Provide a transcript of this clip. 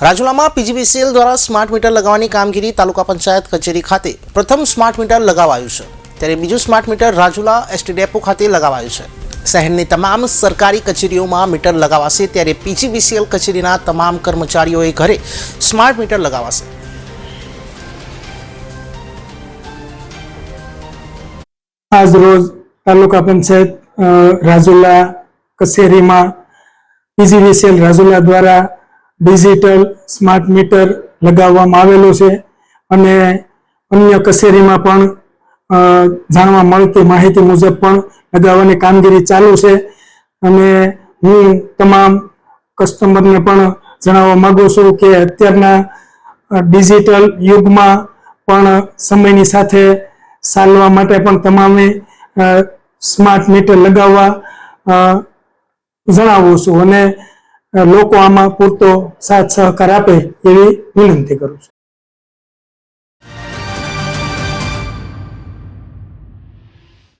રાજુલામાં PGVCL દ્વારા smart meter લગાવવાની કામગીરી તાલુકા પંચાયત કચેરી ખાતે પ્રથમ સ્માર્ટ મીટર લગાવાયું છે. ત્યારે બીજું smart meter Rajula ST depot ખાતે લગાવાયું છે. શહેરની તમામ સરકારી કચેરીઓમાં મીટર લગાવાશે ત્યારે પીજીવીસીએલ કચેરીના તમામ કર્મચારીઓએ ઘરે સ્માર્ટ મીટર લગાવાશે. આજ રોજ તાલુકા પંચાયત રાજુલા કચેરીમાં પીજીવીસીએલ રાજુલા દ્વારા ડિજિટલ સ્માર્ટ મીટર લગાવવામાં આવેલું છે અને અન્ય કચેરીમાં પણ જાણવા મળતી માહિતી મુજબ પણ લગાવવાની કામગીરી ચાલુ છે. અને હું તમામ કસ્ટમરને પણ જણાવવા માગું છું કે અત્યારના ડિજિટલ યુગમાં પણ સમયની સાથે ચાલવા માટે પણ તમામે સ્માર્ટ મીટર લગાવવા જણાવું છું. અને લોકો આમાં પૂરતો સાથ સહકાર આપે એવી વિનંતી કરું છું.